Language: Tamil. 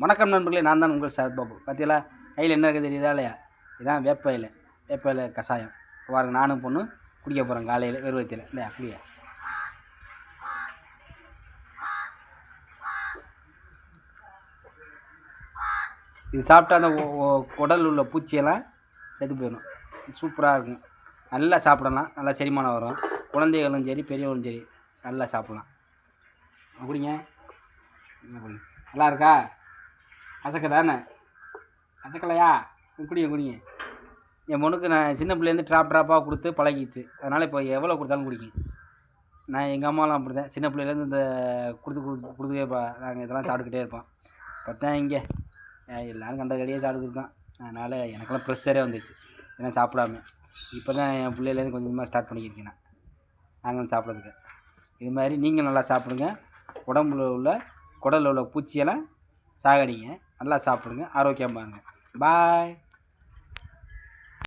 வணக்கம் நண்பர்களே நான் தான் உங்கள் சரத்பாபு பார்த்தீங்களா கையில் என்ன இருக்குது தெரியுதா இல்லையா? இதான் வேப்ப இலை வேப்ப இலை கஷாயம் பாருங்க நானும் பொண்ணு குடிக்க போகிறேன் காலையில் வெறுவத்தில் இல்லையா? குடியா? இது சாப்பிட்டா அந்த உடல் உள்ள பூச்சியெல்லாம் செத்து போயிடும். சூப்பராக இருக்கும். நல்லா சாப்பிடலாம். நல்லா செரிமானம் வரும். குழந்தைகளும் சரி பெரியவங்களும் சரி நல்லா சாப்பிடலாம். குடிங்க. என்ன குடிங்க? நல்லா இருக்கா? அசக்க தானே? கசக்கலையா குடிங்க குடிங்க. என் பொண்ணுக்கு நான் சின்ன பிள்ளைலேருந்து ட்ராப் ட்ராப்பாக கொடுத்து பழகிடுச்சு. அதனால் இப்போ எவ்வளோ கொடுத்தாலும் குடிக்கும். நான் எங்கள் அம்மாலாம் அப்படி தான் சின்ன பிள்ளையிலேருந்து இந்த கொடுத்து கொடுத்து கொடுத்துட்டே நாங்கள் இதெல்லாம் சாப்பிட்டுக்கிட்டே இருப்போம். பார்த்தேன் இங்கே. எல்லோரும் கண்ட கடையே சாப்பிட்டுருக்கான் அதனால் எனக்கெல்லாம் ப்ரெஷரே வந்துடுச்சு ஏன்னா சாப்பிடாம. இப்போ தான் என் பிள்ளையிலேருந்து கொஞ்சம் கொஞ்சமாக ஸ்டார்ட் பண்ணிக்கிருக்கேன் நான். நாங்களும் சாப்பிட்றதுக்கு. இது மாதிரி நீங்கள் நல்லா சாப்பிடுங்க. உடம்புல உள்ள குடலில் உள்ள பூச்சியெல்லாம் சாகடிங்க. நல்லா சாப்பிடுங்க. ஆரோக்கியமாக இருங்க. பாய்